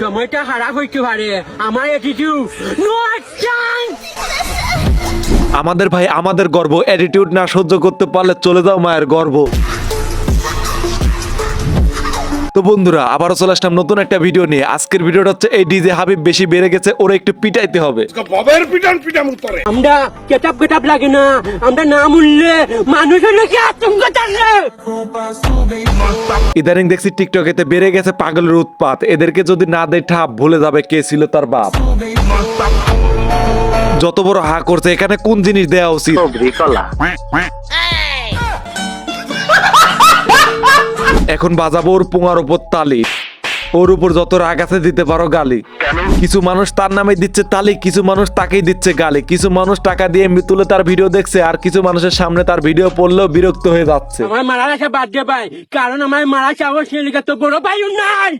সময়টা খারাপ হইতে পারে। আমার আমাদের ভাই আমাদের গর্ব অ্যাটিটিউড না সহ্য করতে পারলে চলে যাও মায়ের গর্ব। তো বন্ধুরা আবারও চলে আসলাম নতুন একটা ভিডিও নিয়ে। আজকের ভিডিওটা হচ্ছে এই ডিজে হাবিব বেশি বেড়ে গেছে ওরা একটু পিটাইতে হবে। ববের পিটান পিটান উত্তরে। আমরা কেতাব কেতাব লাগে না আমরা না মূল্যে মানুষের লোকে আতঙ্ক থাকে ইদানিং দেখছি টিকটকেতে বেড়ে গেছে পাগলের উৎপাত। এদেরকে যদি না দেয় ঠাপ ভুলে যাবে কে ছিল তার বাপ। যত বড় হা করছে এখানে কোন জিনিস দেওয়া উচিত? এখন বাজাবো ওর পোঙার উপর তালি। ওর উপর যত রাগ আছে দিতে পারো গালি। কিছু মানুষ তার নামে দিচ্ছে তালি, কিছু মানুষ তাকেই দিচ্ছে গালি। কিছু মানুষ টাকা দিয়ে তুলে তার ভিডিও দেখছে, আর কিছু মানুষের সামনে তার ভিডিও পড়লেও বিরক্ত হয়ে যাচ্ছে। আমার মারা রাখা বাদ দিয়ে ভাই, কারণ আমার মারা চাওয়ার সেলিকা তো বড় পাই নাই।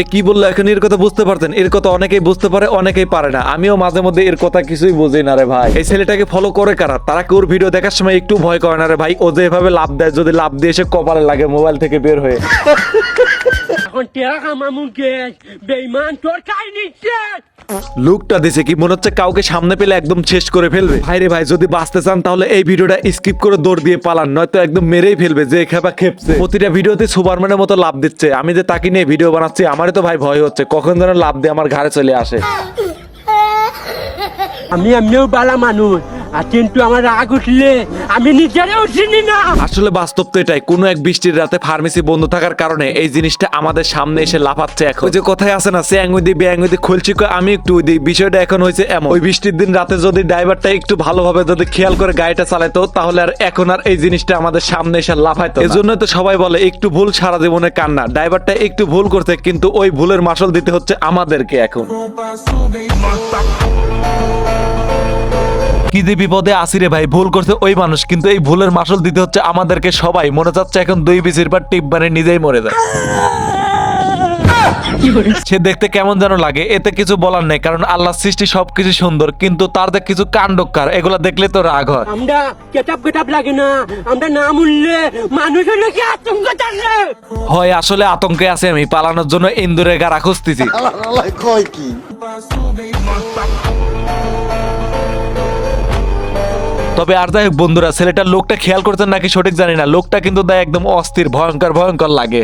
এ কি বলল? এখন এর কথা বুঝতে পারতেন। এর কথা অনেকেই বুঝতে পারে, অনেকেই পারে না। আমিও মাঝে মধ্যে এর কথা কিছুই বুঝি না রে ভাই। এই ছেলেটাকে ফলো করে কারা? তারা কি ওর ভিডিও দেখার সময় একটু ভয় করে না রে ভাই? ও যেভাবে লাভ দেয়, যদি লাভ দিয়ে এসে কপালে লাগে মোবাইল থেকে বের হয়ে। এখন টেরা কামা মুখে বেইমান তোর নিচ্ছে। লুকটা দিছে কি মনে হচ্ছে কাউকে সামনে পেলে একদম শেষ করে ফেলবে? ভাই রে ভাই, যদি বাঁচতে চান তাহলে এই ভিডিওটা স্কিপ করে দৌড় দিয়ে পালান, নয়তো একদম মেরেই ফেলবে, যে খেপা খেপছে। প্রতিটা ভিডিওতে সুপারম্যানের মতো লাভ দিচ্ছে। আমি যে তাকে নিয়ে ভিডিও বানাচ্ছি, আমারই তো ভাই ভয় হচ্ছে। কখন যেন লাভ দিয়ে আমার ঘাড়ে চলে আসে। আমি আমিও বালা মানুষ। কিন্তু আমার রাগ উঠলে আমি নিজেরও উঠিনি না। আসলে বাস্তব তো এটাই, কোনো এক বৃষ্টির রাতে ফার্মেসি বন্ধ থাকার কারণে এই জিনিসটা আমাদের সামনে এসে লাফাচ্ছে এখন। যে কথায় আছে না, সে দিই ব্যাঙুই খুলছি আমি একটু দিই বিষয়টা এখন হয়েছে এমন। ওই বৃষ্টির দিন রাতে যদি ড্রাইভারটা একটু ভালোভাবে যদি খেয়াল করে গাড়িটা চালাতো তাহলে আর এখন আর এই জিনিসটা আমাদের সামনে এসে লাফাইতো এজন্য তো সবাই বলে, একটু ভুল সারা জীবনে কান্না। ড্রাইভারটা একটু ভুল করছে, কিন্তু ওই ভুলের মাসল দিতে হচ্ছে আমাদেরকে এখন। কি যে বিপদে আসি রে ভাই ভুল করছে ওই মানুষ কিন্তু এই ভুলের মাসল দিতে হচ্ছে আমাদেরকে সবাই। মনে যাচ্ছে এখন দুই বিচির পর টিপ মানে নিজেই মরে যায়। সে দেখতে কেমন যেন লাগে এতে কিছু বলার নেই কারণ আল্লাহ সৃষ্টি সবকিছু সুন্দর কিন্তু তার যে কিছু কাণ্ডকার এগুলা দেখলে তো রাগ হয়। আমরা কেতাব কেতাব লাগে না আমরা না মূল্যে মানুষের লোকে আতঙ্ক থাকে হয় আসলে আতঙ্কে আছে আমি পালানোর জন্য ইন্দুরের গাড়া খুঁজতেছি। আল্লাহ কয় কি? তবে আর যাই হোক বন্ধুরা ছেলেটার লোকটা খেয়াল করছেন নাকি সঠিক জানি না। লোকটা কিন্তু দেয় একদম অস্থির ভয়ঙ্কর ভয়ঙ্কর লাগে।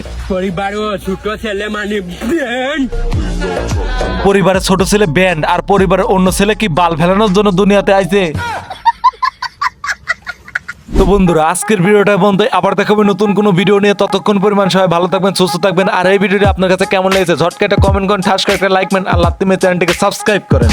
মানে পরিবারের ছোট ছেলে ব্যান্ড আর পরিবারের অন্য ছেলে কি বাল ফেলানোর জন্য দুনিয়াতে আইছে? তো বন্ধুরা আজকের ভিডিওটা বন্ধু আবার দেখাবে নতুন কোনো ভিডিও নিয়ে। ততক্ষণ পরিমাণ সবাই ভালো থাকবেন সুস্থ থাকবেন। আর এই ভিডিওটি আপনার কাছে কেমন লেগেছে? ঝটকা একটা কমেন্ট করেন ঠাস করে একটা লাইক মেন আর লাত্তিমে চ্যানেলটিকে সাবস্ক্রাইব করেন।